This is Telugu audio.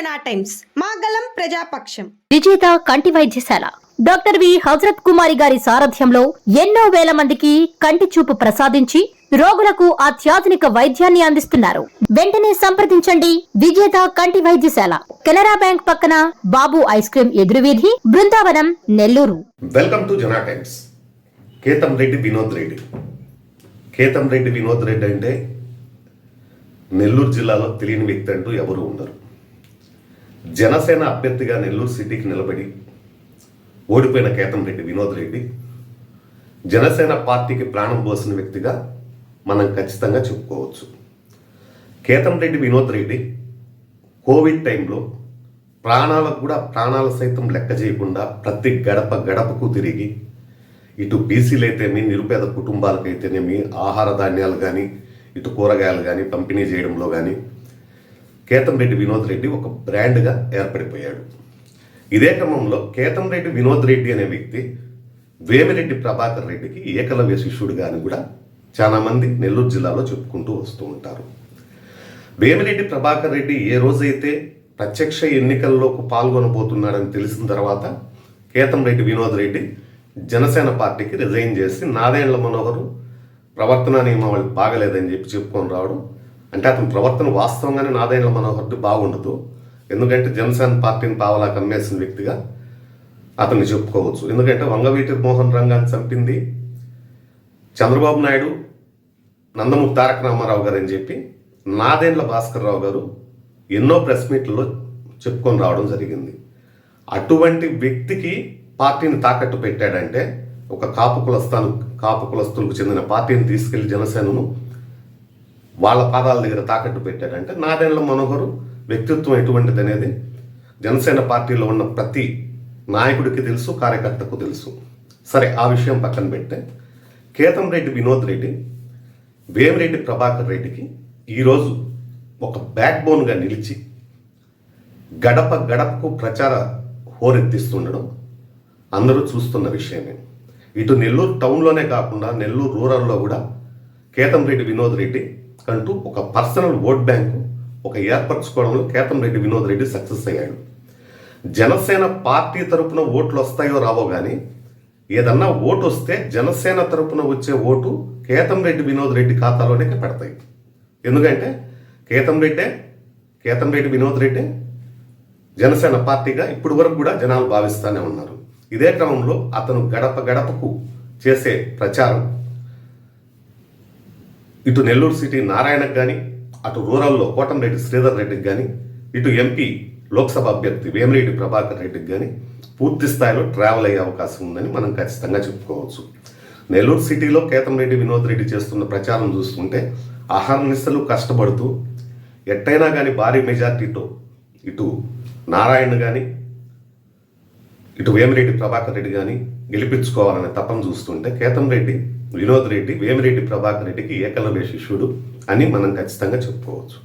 జనా టైమ్స్. మాగలం ప్రజాపక్షం. విజేత కంటి వైద్యశాల. Doctor V. హజరత్ కుమారి గారి సారథ్యంలో ఎన్నో వేల మందికి కంటి చూపు ప్రసాదించి రోగులకు అత్యాధునిక వైద్యాన్ని అందిస్తున్నారు. వెంటనే సంప్రదించండి విజేత కంటి వైద్యశాల. కెనరా బ్యాంక్ పక్కన Babu ice cream ఎదురువీధి Brindavanam Nellore. Welcome to Jana times. Ketham Reddy Vinod Reddy. Ketham Reddy Vinod Reddy అంటే నెల్లూరు జిల్లాలో తెలియని వ్యక్తి అంటూ ఎవరు ఉండరు. జనసేన అభ్యర్థిగా నెల్లూరు సిటీకి నిలబడి ఓడిపోయిన కేతం రెడ్డి వినోద్ రెడ్డి జనసేన పార్టీకి ప్రాణం పోసిన వ్యక్తిగా మనం ఖచ్చితంగా చెప్పుకోవచ్చు. కేతం రెడ్డి వినోద్ రెడ్డి కోవిడ్ టైంలో ప్రాణాలకు కూడా ప్రాణాల సైతం లెక్క చేయకుండా ప్రతి గడప గడపకు తిరిగి ఇటు బీసీలు అయితేమి నిరుపేద కుటుంబాలకైతేనేమి ఆహార ధాన్యాలు కానీ ఇటు కూరగాయలు కానీ పంపిణీ చేయడంలో కానీ కేతం రెడ్డి వినోద్ రెడ్డి ఒక బ్రాండ్గా ఏర్పడిపోయాడు. ఇదే క్రమంలో కేతం రెడ్డి వినోద్ రెడ్డి అనే వ్యక్తి వేమిరెడ్డి ప్రభాకర్ రెడ్డికి ఏకలవ్య శిష్యుడిగా అని కూడా చాలామంది నెల్లూరు జిల్లాలో చెప్పుకుంటూ వస్తూ ఉంటారు. వేమిరెడ్డి ప్రభాకర్ రెడ్డి ఏ రోజైతే ప్రత్యక్ష ఎన్నికల్లోకి పాల్గొనబోతున్నాడని తెలిసిన తర్వాత కేతం రెడ్డి వినోద్ రెడ్డి జనసేన పార్టీకి రిజైన్ చేసి నారాయణ మనోహరు ప్రవర్తన నియమావళి బాగలేదని చెప్పి చెప్పుకొని రావడం అంటే అతని ప్రవర్తన వాస్తవంగానే నాదేళ్ళ మనోహర్ది బాగుండదు. ఎందుకంటే జనసేన పార్టీని పావలా కమ్మేసిన వ్యక్తిగా అతన్ని చెప్పుకోవచ్చు. ఎందుకంటే వంగవీటి మోహన్ రంగాన్ని చంపింది చంద్రబాబు నాయుడు నందమూరి తారక రామారావు గారు అని చెప్పి నాదేండ్ల భాస్కర్ రావు గారు ఎన్నో ప్రెస్ మీట్లలో చెప్పుకొని రావడం జరిగింది. అటువంటి వ్యక్తికి పార్టీని తాకట్టు పెట్టాడంటే ఒక కాపు కులస్థాను కాపు కులస్తులకు చెందిన పార్టీని తీసుకెళ్ళి జనసేనను వాళ్ళ పాదాల దగ్గర తాకట్టు పెట్టాడంటే నాదెండ్ల మనోహరు వ్యక్తిత్వం ఎటువంటిది అనేది జనసేన పార్టీలో ఉన్న ప్రతి నాయకుడికి తెలుసు కార్యకర్తకు తెలుసు. సరే ఆ విషయం పక్కన పెట్టే కేతం రెడ్డి వినోద్ రెడ్డి వేమిరెడ్డి ప్రభాకర్ రెడ్డికి ఈరోజు ఒక బ్యాక్ బోన్గా నిలిచి గడప గడపకు ప్రచార హోరెత్తిస్తుండడం అందరూ చూస్తున్న విషయమే. ఇటు నెల్లూరు టౌన్లోనే కాకుండా నెల్లూరు రూరల్లో కూడా కేతం రెడ్డి వినోద్ రెడ్డి అంటూ ఒక పర్సనల్ ఓట్ బ్యాంకు ఒక ఏర్పరచుకోవడంలో కేతం రెడ్డి వినోద్ రెడ్డి సక్సెస్ అయ్యాడు. జనసేన పార్టీ తరపున ఓట్లు వస్తాయో రావో కానీ ఏదన్నా ఓటు వస్తే జనసేన తరపున వచ్చే ఓటు కేతం రెడ్డి వినోద్ రెడ్డి ఖాతాలోనే పెడతాయి ఎందుకంటే కేతం రెడ్డే కేతం రెడ్డి వినోద్ రెడ్డి జనసేన పార్టీగా ఇప్పటి వరకు కూడా జనాలు భావిస్తూనే ఉన్నారు. ఇదే క్రమంలో అతను గడప గడపకు చేసే ప్రచారం ఇటు నెల్లూరు సిటీ నారాయణకు కానీ అటు రూరల్లో కోటంరెడ్డి శ్రీధర్ రెడ్డికి కానీ ఇటు ఎంపీ లోక్సభ అభ్యర్థి వేమిరెడ్డి ప్రభాకర్ రెడ్డికి కానీ పూర్తి స్థాయిలో ట్రావెల్ అయ్యే అవకాశం ఉందని మనం ఖచ్చితంగా చెప్పుకోవచ్చు. నెల్లూరు సిటీలో కేతంరెడ్డి వినోద్ రెడ్డి చేస్తున్న ప్రచారం చూస్తుంటే అహర్నిశలు కష్టపడుతూ ఎట్టయినా కానీ భారీ మెజార్టీతో ఇటు నారాయణ కానీ ఇటు వేమిరెడ్డి ప్రభాకర్ రెడ్డి కానీ గెలిపించుకోవాలనే తపన చూస్తుంటే కేతంరెడ్డి వినోద్ రెడ్డి వేమిరెడ్డి ప్రభాకర్ రెడ్డికి ఏకలవ్య శిష్యుడు అని మనం ఖచ్చితంగా చెప్పుకోవచ్చు.